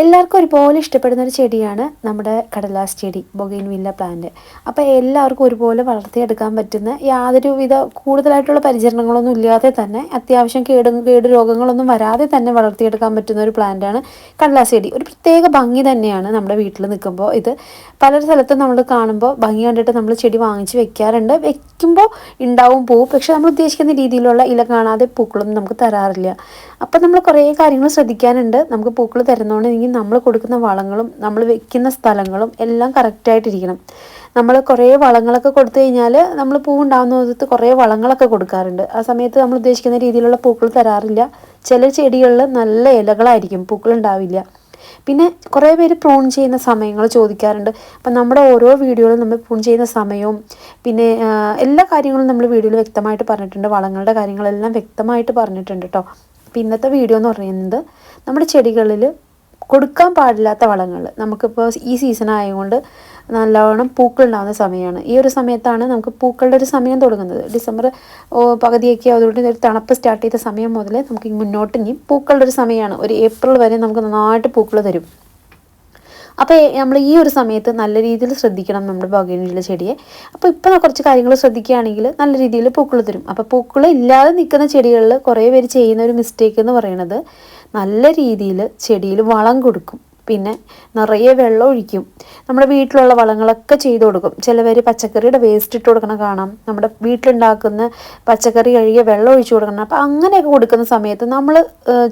എല്ലാവർക്കും ഒരുപോലെ ഇഷ്ടപ്പെടുന്ന ഒരു ചെടിയാണ് നമ്മുടെ കടലാസ് ചെടി ബൊഗൈൻ വില്ല പ്ലാന്റ്. അപ്പോൾ എല്ലാവർക്കും ഒരുപോലെ വളർത്തിയെടുക്കാൻ പറ്റുന്ന യാതൊരുവിധ കൂടുതലായിട്ടുള്ള പരിചരണങ്ങളൊന്നും ഇല്ലാതെ തന്നെ അത്യാവശ്യം കേട് കേട് രോഗങ്ങളൊന്നും വരാതെ തന്നെ വളർത്തിയെടുക്കാൻ പറ്റുന്ന ഒരു പ്ലാന്റാണ് കടലാസ് ചെടി. ഒരു പ്രത്യേക ഭംഗി തന്നെയാണ് നമ്മുടെ വീട്ടിൽ നിൽക്കുമ്പോൾ ഇത്. പല സ്ഥലത്തും നമ്മൾ കാണുമ്പോൾ ഭംഗി കണ്ടിട്ട് നമ്മൾ ചെടി വാങ്ങിച്ച് വെക്കാറുണ്ട്. വെക്കുമ്പോൾ ഉണ്ടാവും പോവും പക്ഷെ നമ്മൾ ഉദ്ദേശിക്കുന്ന രീതിയിലുള്ള ഇല കാണാതെ പൂക്കളൊന്നും നമുക്ക് തരാറില്ല. അപ്പോൾ നമ്മൾ കുറേ കാര്യങ്ങൾ ശ്രദ്ധിക്കാനുണ്ട്. നമുക്ക് പൂക്കൾ തരുന്നതുകൊണ്ടെങ്കിൽ നമ്മൾ കൊടുക്കുന്ന വളങ്ങളും നമ്മൾ വെക്കുന്ന സ്ഥലങ്ങളും എല്ലാം കറക്റ്റായിട്ടിരിക്കണം നമ്മൾ കുറേ വളങ്ങളൊക്കെ കൊടുത്തു കഴിഞ്ഞാൽ നമ്മൾ പൂവുണ്ടാകുന്ന വിധത്തിൽ വിധത്ത് കുറേ വളങ്ങളൊക്കെ കൊടുക്കാറുണ്ട്. ആ സമയത്ത് നമ്മൾ ഉദ്ദേശിക്കുന്ന രീതിയിലുള്ള പൂക്കൾ തരാറില്ല. ചില ചെടികളിൽ നല്ല ഇലകളായിരിക്കും പൂക്കൾ ഉണ്ടാവില്ല. പിന്നെ കുറേ പേര് പ്രൂൺ ചെയ്യുന്ന സമയങ്ങൾ ചോദിക്കാറുണ്ട്. അപ്പം നമ്മുടെ ഓരോ വീഡിയോയിലും നമ്മൾ പ്രൂൺ ചെയ്യുന്ന സമയവും പിന്നെ എല്ലാ കാര്യങ്ങളും നമ്മൾ വീഡിയോയിൽ വ്യക്തമായിട്ട് പറഞ്ഞിട്ടുണ്ട്. വളങ്ങളുടെ കാര്യങ്ങളെല്ലാം വ്യക്തമായിട്ട് പറഞ്ഞിട്ടുണ്ട് കേട്ടോ അപ്പം ഇന്നത്തെ വീഡിയോ എന്ന് പറയുന്നത് നമ്മുടെ ചെടികളിൽ കൊടുക്കാൻ പാടില്ലാത്ത വളങ്ങൾ നമുക്കിപ്പോൾ ഈ സീസൺ ആയതുകൊണ്ട് നല്ലവണ്ണം പൂക്കൾ ഉണ്ടാകുന്ന സമയമാണ് ഈ ഒരു സമയത്താണ് നമുക്ക് പൂക്കളുടെ ഒരു സമയം തുടങ്ങുന്നത്. ഡിസംബർ പകുതിയൊക്കെ അതുകൊണ്ട് ഒരു തണുപ്പ് സ്റ്റാർട്ട് ചെയ്ത സമയം മുതൽ നമുക്ക് മുന്നോട്ട് ഇനി പൂക്കളുടെ ഒരു സമയമാണ് ഒരു ഏപ്രിൽ വരെ നമുക്ക് നന്നായിട്ട് പൂക്കൾ തരും. അപ്പോൾ നമ്മൾ ഈ ഒരു സമയത്ത് നല്ല രീതിയിൽ ശ്രദ്ധിക്കണം നമ്മുടെ ബോഗൈനിലെ ചെടിയെ. അപ്പോൾ ഇപ്പോൾ കുറച്ച് കാര്യങ്ങൾ ശ്രദ്ധിക്കുകയാണെങ്കിൽ നല്ല രീതിയിൽ പൂക്കൾ തരും. അപ്പോൾ പൂക്കൾ ഇല്ലാതെ നിൽക്കുന്ന ചെടികളിൽ കുറേ പേര് ചെയ്യുന്ന ഒരു മിസ്റ്റേക്ക് എന്ന് പറയുന്നത് നല്ല രീതിയിൽ ചെടിയിൽ വളം കൊടുക്കും. പിന്നെ നിറയെ വെള്ളം ഒഴിക്കും. നമ്മുടെ വീട്ടിലുള്ള വളങ്ങളൊക്കെ ചെയ്തു കൊടുക്കും. ചിലവർ പച്ചക്കറിയുടെ വേസ്റ്റ് ഇട്ട് കൊടുക്കണ കാണാം. നമ്മുടെ വീട്ടിലുണ്ടാക്കുന്ന പച്ചക്കറി കഴുകിയ വെള്ളം ഒഴിച്ചു കൊടുക്കണം. അപ്പം അങ്ങനെയൊക്കെ കൊടുക്കുന്ന സമയത്ത് നമ്മൾ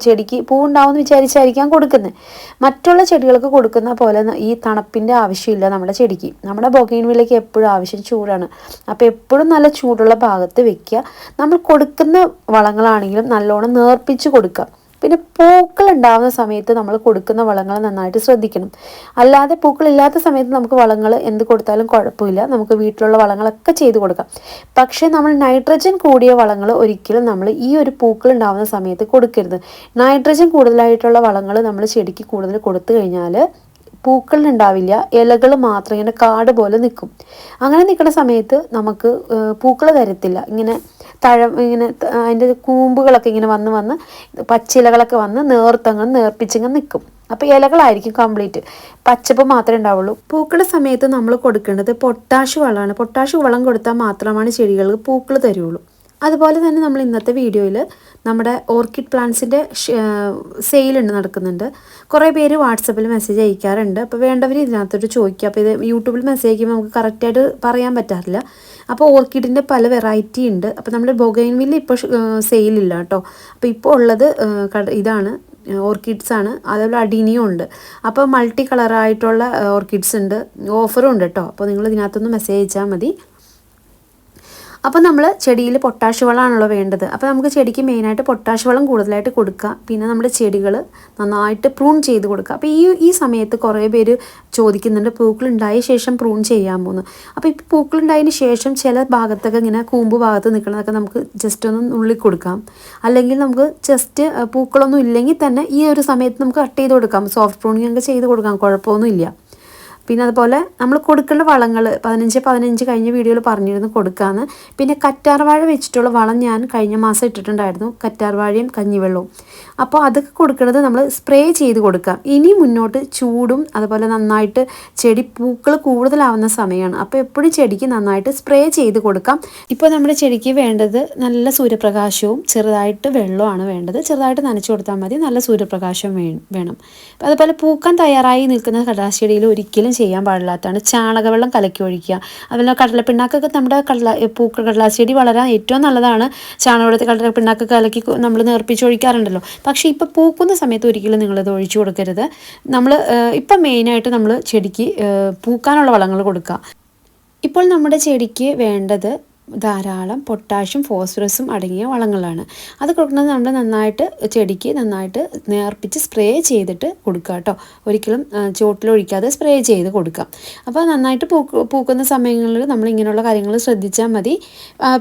ചെടിക്ക് പൂവുണ്ടാവുമെന്ന് വിചാരിച്ചായിരിക്കാം കൊടുക്കുന്നത് മറ്റുള്ള ചെടികൾക്ക് കൊടുക്കുന്ന പോലെ ഈ തണുപ്പിന്റെ ആവശ്യമില്ല നമ്മുടെ ചെടിക്ക്. നമ്മുടെ ബൊഗൈൻ വിലയ്ക്ക് എപ്പോഴും ആവശ്യം ചൂടാണ്. അപ്പോൾ എപ്പോഴും നല്ല ചൂടുള്ള ഭാഗത്ത് വെക്കുക. നമ്മൾ കൊടുക്കുന്ന വളങ്ങളാണെങ്കിലും നല്ലോണം നേർപ്പിച്ച് കൊടുക്കുക. പിന്നെ പൂക്കൾ ഉണ്ടാവുന്ന സമയത്ത് നമ്മൾ കൊടുക്കുന്ന വളങ്ങൾ നന്നായിട്ട് ശ്രദ്ധിക്കണം. അല്ലാതെ പൂക്കളില്ലാത്ത സമയത്ത് നമുക്ക് വളങ്ങൾ എന്ത് കൊടുത്താലും കുഴപ്പമില്ല. നമുക്ക് വീട്ടിലുള്ള വളങ്ങളൊക്കെ ചെയ്ത് കൊടുക്കാം. പക്ഷേ നമ്മൾ നൈട്രജൻ കൂടിയ വളങ്ങൾ ഒരിക്കലും നമ്മൾ ഈ ഒരു പൂക്കൾ ഉണ്ടാവുന്ന സമയത്ത് കൊടുക്കരുത്. നൈട്രജൻ കൂടുതലായിട്ടുള്ള വളങ്ങൾ നമ്മൾ ചെടിക്ക് കൂടുതൽ കൊടുത്തു കഴിഞ്ഞാൽ പൂക്കൾ ഉണ്ടാവില്ല. ഇലകൾ മാത്രം ഇങ്ങനെ കാട് പോലെ നിൽക്കും. അങ്ങനെ നിൽക്കുന്ന സമയത്ത് നമുക്ക് പൂക്കൾ തരത്തില്ല. ഇങ്ങനെ തഴം ഇങ്ങനെ അതിന്റെ കൂമ്പുകളൊക്കെ ഇങ്ങനെ വന്ന് വന്ന് പച്ചിലകളൊക്കെ വന്ന് നേർത്തങ്ങ് നേർപ്പിച്ചിങ്ങ് നിൽക്കും അപ്പോൾ ഇലകളായിരിക്കും കംപ്ലീറ്റ് പച്ചപ്പ് മാത്രമേ ഉണ്ടാവുള്ളൂ. പൂക്കളുടെ സമയത്ത് നമ്മൾ കൊടുക്കേണ്ടത് പൊട്ടാഷ് വളമാണ്. പൊട്ടാഷ് വളം കൊടുത്താൽ മാത്രമാണ് ചെടികൾക്ക് പൂക്കൾ തരുള്ളൂ. അതുപോലെ തന്നെ നമ്മൾ ഇന്നത്തെ വീഡിയോയിൽ നമ്മുടെ ഓർക്കിഡ് പ്ലാന്റ്സിന്റെ സെയിലുണ്ട് നടക്കുന്നുണ്ട്. കുറേ പേര് വാട്സപ്പിൽ മെസ്സേജ് അയക്കാറുണ്ട്. അപ്പോൾ വേണ്ടവർ ഇതിനകത്തോട്ട് ചോദിക്കുക. അപ്പോൾ ഇത് യൂട്യൂബിൽ മെസ്സേജ് അയക്കുമ്പോൾ നമുക്ക് കറക്റ്റായിട്ട് പറയാൻ പറ്റാറില്ല. അപ്പോൾ ഓർക്കിഡിന്റെ പല വെറൈറ്റി ഉണ്ട്. അപ്പോൾ നമ്മുടെ ബൊഗൈൻവില്ല ഇപ്പോൾ സെയിലില്ല കേട്ടോ. അപ്പോൾ ഇപ്പോൾ ഉള്ളത് ഇതാണ് ഓർക്കിഡ്സ് ആണ്. അതേപോലെ അഡീനിയും ഉണ്ട്. അപ്പോൾ മൾട്ടി കളറായിട്ടുള്ള ഓർക്കിഡ്സ് ഉണ്ട്. ഓഫറും ഉണ്ട് കേട്ടോ. അപ്പോൾ നിങ്ങൾ ഇതിനകത്തൊന്ന് മെസ്സേജ് അയച്ചാൽ മതി. അപ്പോൾ നമ്മൾ ചെടിയിൽ പൊട്ടാഷ് വളമാണല്ലോ വേണ്ടത്. അപ്പോൾ നമുക്ക് ചെടിക്ക് മെയിനായിട്ട് പൊട്ടാഷ് വളം കൂടുതലായിട്ട് കൊടുക്കുക പിന്നെ നമ്മുടെ ചെടികൾ നന്നായിട്ട് പ്രൂൺ ചെയ്ത് കൊടുക്കുക അപ്പോൾ ഈ ഈ സമയത്ത് കുറേ പേര് ചോദിക്കുന്നുണ്ട് പൂക്കളുണ്ടായ ശേഷം പ്രൂൺ ചെയ്യാൻ പോകുന്നു അപ്പോൾ ഇപ്പോൾ പൂക്കളുണ്ടായതിന് ശേഷം ചില ഭാഗത്തൊക്കെ ഇങ്ങനെ കൂമ്പ് ഭാഗത്ത് നിൽക്കുന്നതൊക്കെ നമുക്ക് ജസ്റ്റ് ഒന്ന് നുള്ളി കൊടുക്കാം. അല്ലെങ്കിൽ നമുക്ക് ജസ്റ്റ് പൂക്കളൊന്നും ഇല്ലെങ്കിൽ തന്നെ ഈ ഒരു സമയത്ത് നമുക്ക് കട്ട് ചെയ്ത് കൊടുക്കാം. സോഫ്റ്റ് പ്രൂണിങ് ഒക്കെ ചെയ്ത് കൊടുക്കാം. കുഴപ്പമൊന്നുമില്ല. പിന്നെ അതുപോലെ നമ്മൾ കൊടുക്കേണ്ട വളങ്ങൾ പതിനഞ്ച് പതിനഞ്ച് കഴിഞ്ഞ വീഡിയോയിൽ പറഞ്ഞിരുന്നു കൊടുക്കാമെന്ന് പിന്നെ കറ്റാർവാഴ വെച്ചിട്ടുള്ള വളം ഞാൻ കഴിഞ്ഞ മാസം ഇട്ടിട്ടുണ്ടായിരുന്നു. കറ്റാർവാഴയും കഞ്ഞിവെള്ളവും. അപ്പോൾ അതൊക്കെ കൊടുക്കുന്നത് നമ്മൾ സ്പ്രേ ചെയ്ത് കൊടുക്കാം ഇനി മുന്നോട്ട് ചൂടും അതുപോലെ നന്നായിട്ട് ചെടി പൂക്കൾ കൂടുതലാവുന്ന സമയമാണ്. അപ്പോൾ എപ്പോഴും ചെടിക്ക് നന്നായിട്ട് സ്പ്രേ ചെയ്ത് കൊടുക്കാം. ഇപ്പോൾ നമ്മുടെ ചെടിക്ക് വേണ്ടത് നല്ല സൂര്യപ്രകാശവും ചെറുതായിട്ട് വെള്ളമാണ് വേണ്ടത്. ചെറുതായിട്ട് നനച്ചു കൊടുത്താൽ മതി. നല്ല സൂര്യപ്രകാശം വേണം. അതുപോലെ പൂക്കാൻ തയ്യാറായി നിൽക്കുന്ന കടാശ്ശേടിയിൽ ഒരിക്കലും ചെയ്യാൻ പാടില്ലാത്തതാണ്. ചാണകവെള്ളം കലക്കി ഒഴിക്കുക. അതുപോലെ കടലപ്പിണ്ണാക്കൊക്കെ നമ്മുടെ കടല പൂക്കൾ കടലാച്ചെടി വളരാൻ ഏറ്റവും നല്ലതാണ്. ചാണകവെള്ളത്തിൽ കടലപ്പിണ്ണാക്ക് കലക്കി നമ്മൾ നേർപ്പിച്ച് ഒഴിക്കാറുണ്ടല്ലോ. പക്ഷേ ഇപ്പോൾ പൂക്കുന്ന സമയത്ത് ഒരിക്കലും നിങ്ങളത് ഒഴിച്ചു കൊടുക്കരുത്. നമ്മൾ ഇപ്പം മെയിനായിട്ട് നമ്മൾ ചെടിക്ക് പൂക്കാനുള്ള വളങ്ങൾ കൊടുക്കുക. ഇപ്പോൾ നമ്മുടെ ചെടിക്ക് വേണ്ടത് ധാരാളം പൊട്ടാഷ്യം ഫോസ്ഫറസും അടങ്ങിയ വളങ്ങളാണ്. അത് കൊടുക്കുന്നത് നമ്മൾ നന്നായിട്ട് ചെടിക്ക് നന്നായിട്ട് നേർപ്പിച്ച് സ്പ്രേ ചെയ്തിട്ട് കൊടുക്കുക കേട്ടോ. ഒരിക്കലും ചുവട്ടിലൊഴിക്കാതെ സ്പ്രേ ചെയ്ത് കൊടുക്കാം. അപ്പോൾ നന്നായിട്ട് പൂക്ക് പൂക്കുന്ന സമയങ്ങളിൽ നമ്മൾ ഇങ്ങനെയുള്ള കാര്യങ്ങൾ ശ്രദ്ധിച്ചാൽ മതി.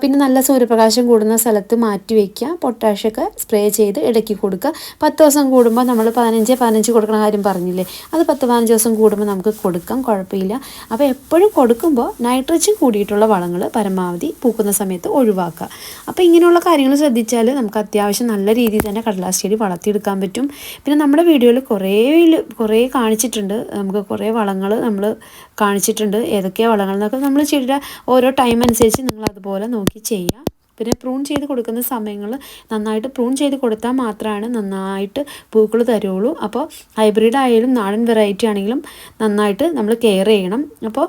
പിന്നെ നല്ല സൂര്യപ്രകാശം കൂടുന്ന സ്ഥലത്ത് മാറ്റി വയ്ക്കുക പൊട്ടാഷ്യമൊക്കെ സ്പ്രേ ചെയ്ത് ഇടയ്ക്ക് കൊടുക്കുക. പത്ത് ദിവസം കൂടുമ്പോൾ നമ്മൾ പതിനഞ്ച് പതിനഞ്ച് കൊടുക്കുന്ന കാര്യം പറഞ്ഞില്ലേ? അത് പത്ത് പതിനഞ്ച് ദിവസം കൂടുമ്പോൾ നമുക്ക് കൊടുക്കാം കുഴപ്പമില്ല. അപ്പോൾ എപ്പോഴും കൊടുക്കുമ്പോൾ നൈട്രജൻ കൂടിയിട്ടുള്ള വളങ്ങൾ പരമാവധി പൂക്കുന്ന സമയത്ത് ഒഴിവാക്കുക. അപ്പോൾ ഇങ്ങനെയുള്ള കാര്യങ്ങൾ ശ്രദ്ധിച്ചാൽ നമുക്ക് അത്യാവശ്യം നല്ല രീതിയിൽ തന്നെ കടലാസ് ചെടി വളർത്തിയെടുക്കാൻ പറ്റും. പിന്നെ നമ്മുടെ വീഡിയോയിൽ കുറേ കുറേ കാണിച്ചിട്ടുണ്ട്. നമുക്ക് കുറേ വളങ്ങൾ നമ്മൾ കാണിച്ചിട്ടുണ്ട്. ഏതൊക്കെയാണ് വളങ്ങൾ എന്നൊക്കെ നമ്മൾ ചെടിയുടെ ഓരോ ടൈം അനുസരിച്ച് നിങ്ങൾ അതുപോലെ നോക്കി ചെയ്യുക. പിന്നെ പ്രൂൺ ചെയ്ത് കൊടുക്കുന്ന സമയങ്ങൾ നന്നായിട്ട് പ്രൂൺ ചെയ്ത് കൊടുത്താൽ മാത്രമാണ് നന്നായിട്ട് പൂക്കൾ തരുള്ളൂ. അപ്പോൾ ഹൈബ്രിഡ് ആയാലും നാടൻ വെറൈറ്റി ആണെങ്കിലും നന്നായിട്ട് നമ്മൾ കെയർ ചെയ്യണം. അപ്പോൾ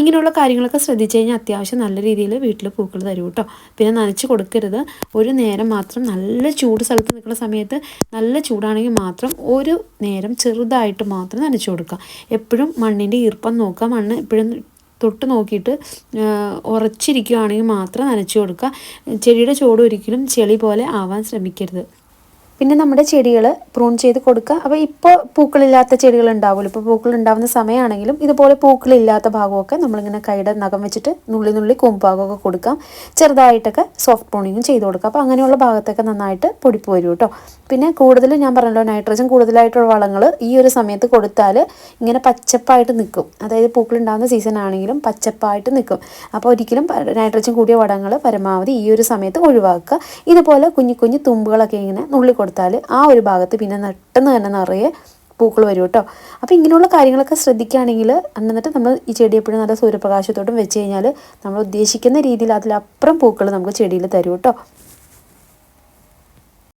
ഇങ്ങനെയുള്ള കാര്യങ്ങളൊക്കെ ശ്രദ്ധിച്ചു കഴിഞ്ഞാൽ അത്യാവശ്യം നല്ല രീതിയിൽ വീട്ടിൽ പൂക്കൾ തരും കേട്ടോ. പിന്നെ നനച്ച് കൊടുക്കരുത്. ഒരു നേരം മാത്രം നല്ല ചൂട് സ്ഥലത്ത് നിൽക്കുന്ന സമയത്ത് നല്ല ചൂടാണെങ്കിൽ മാത്രം ഒരു നേരം ചെറുതായിട്ട് മാത്രം നനച്ച് കൊടുക്കുക. എപ്പോഴും മണ്ണിന്റെ ഈർപ്പം നോക്കുക. മണ്ണ് എപ്പോഴും തൊട്ട് നോക്കിയിട്ട് ഉറച്ചിരിക്കുകയാണെങ്കിൽ മാത്രം നനച്ചു കൊടുക്കുക. ചെടിയുടെ ചോട് ഒരിക്കലും ചെളി പോലെ ആവാൻ ശ്രമിക്കരുത്. പിന്നെ നമ്മുടെ ചെടികൾ പ്രൂൺ ചെയ്ത് കൊടുക്കുക. അപ്പോൾ ഇപ്പോൾ പൂക്കളില്ലാത്ത ചെടികൾ ഉണ്ടാവുമല്ലോ. ഇപ്പോൾ പൂക്കൾ ഉണ്ടാവുന്ന സമയമാണെങ്കിലും ഇതുപോലെ പൂക്കളില്ലാത്ത ഭാഗമൊക്കെ നമ്മളിങ്ങനെ കൈയുടെ നഖം വെച്ചിട്ട് നുള്ളി നുള്ളി കൂമ്പാകമൊക്കെ കൊടുക്കാം. ചെറുതായിട്ടൊക്കെ സോഫ്റ്റ് പ്രൂണിങ്ങും ചെയ്ത് കൊടുക്കുക അപ്പോൾ അങ്ങനെയുള്ള ഭാഗത്തൊക്കെ നന്നായിട്ട് പൊടിപ്പ് വരും കേട്ടോ. പിന്നെ കൂടുതൽ ഞാൻ പറഞ്ഞല്ലോ നൈട്രജൻ കൂടുതലായിട്ടുള്ള വളങ്ങൾ ഈ ഒരു സമയത്ത് കൊടുത്താൽ ഇങ്ങനെ പച്ചപ്പായിട്ട് നിൽക്കും അതായത് പൂക്കൾ ഉണ്ടാകുന്ന സീസൺ ആണെങ്കിലും പച്ചപ്പായിട്ട് നിൽക്കും അപ്പോൾ ഒരിക്കലും നൈട്രജൻ കൂടിയ വളങ്ങൾ പരമാവധി ഈ ഒരു സമയത്ത് ഒഴിവാക്കുക. ഇതുപോലെ കുഞ്ഞു കുഞ്ഞു തുമ്പുകളൊക്കെ ഇങ്ങനെ നുള്ളി കൊടുത്താൽ ആ ഒരു ഭാഗത്ത് പിന്നെ നെട്ടെന്ന് തന്നെ നിറയെ പൂക്കൾ വരും കേട്ടോ. അപ്പോൾ ഇങ്ങനെയുള്ള കാര്യങ്ങളൊക്കെ ശ്രദ്ധിക്കുകയാണെങ്കിൽ എന്നിട്ട് നമ്മൾ ഈ ചെടി എപ്പോഴും നല്ല സൂര്യപ്രകാശത്തോട്ടും വെച്ച് കഴിഞ്ഞാൽ നമ്മൾ ഉദ്ദേശിക്കുന്ന രീതിയിൽ അതിലപ്പുറം പൂക്കൾ നമുക്ക് ചെടിയിൽ തരും കേട്ടോ.